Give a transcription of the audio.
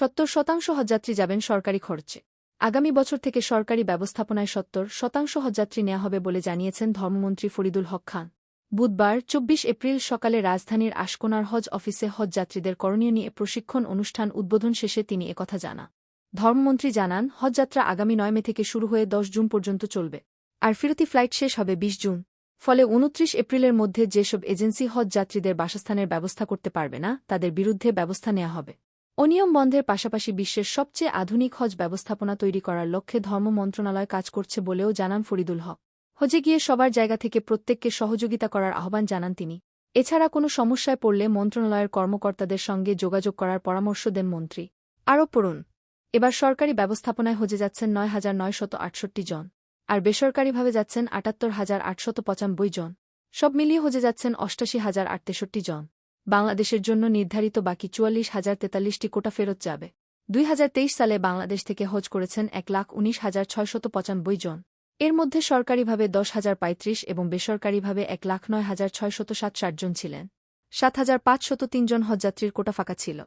সত্তর শতাংশ হজযাত্রী যাবেন সরকারি খরচে। আগামী বছর থেকে সরকারি ব্যবস্থাপনায় সত্তর শতাংশ হজযাত্রী নেওয়া হবে বলে জানিয়েছেন ধর্মমন্ত্রী ফরিদুল হক খান। বুধবার, চব্বিশ এপ্রিল সকালে রাজধানীর আশকোনার হজ অফিসে হজযাত্রীদের করণীয় নিয়ে প্রশিক্ষণ অনুষ্ঠান উদ্বোধন শেষে তিনি একথা জানা ধর্মমন্ত্রী জানান, হজযাত্রা আগামী নয় মে থেকে শুরু হয়ে দশ জুন পর্যন্ত চলবে। আর ফিরতি ফ্লাইট শেষ হবে বিশ জুন। ফলে উনত্রিশ এপ্রিলের মধ্যে যেসব এজেন্সি হজ যাত্রীদের বাসস্থানের ব্যবস্থা করতে পারবে না, তাদের বিরুদ্ধে ব্যবস্থা নেওয়া হবে। অনিয়ম বন্ধের পাশাপাশি বিশ্বের সবচেয়ে আধুনিক হজ ব্যবস্থাপনা তৈরি করার লক্ষ্যে ধর্ম মন্ত্রণালয় কাজ করছে বলেও জানান ফরিদুল হক। হজে গিয়ে সবার জায়গা থেকে প্রত্যেককে সহযোগিতা করার আহ্বান জানান তিনি। এছাড়া কোনো সমস্যায় পড়লে মন্ত্রণালয়ের কর্মকর্তাদের সঙ্গে যোগাযোগ করার পরামর্শ দেন মন্ত্রী। আরও পড়ুন। এবার সরকারি ব্যবস্থাপনায় হজে যাচ্ছেন নয় হাজার নয়শত আটষট্টি জন, আর বেসরকারিভাবে যাচ্ছেন আটাত্তর হাজার আটশত পঁচানব্বই জন। সব মিলিয়ে হজে যাচ্ছেন অষ্টাশি হাজার আট তেষট্টি জন। বাংলাদেশের জন্য নির্ধারিত বাকি চুয়াল্লিশ হাজার তেতাল্লিশটি কোটা ফেরত যাবে। দুই হাজার তেইশ সালে বাংলাদেশ থেকে হজ করেছেন এক লাখ উনিশ হাজার ছয়শত পঁচানব্বই জন। এর মধ্যে সরকারিভাবে দশ হাজার পঁয়ত্রিশ এবং বেসরকারিভাবে এক লাখ নয় হাজার ছয়শত সাত জন ছিলেন। সাত হাজার পাঁচশত তিনজন হজযাত্রীর কোটা ফাঁকা ছিল।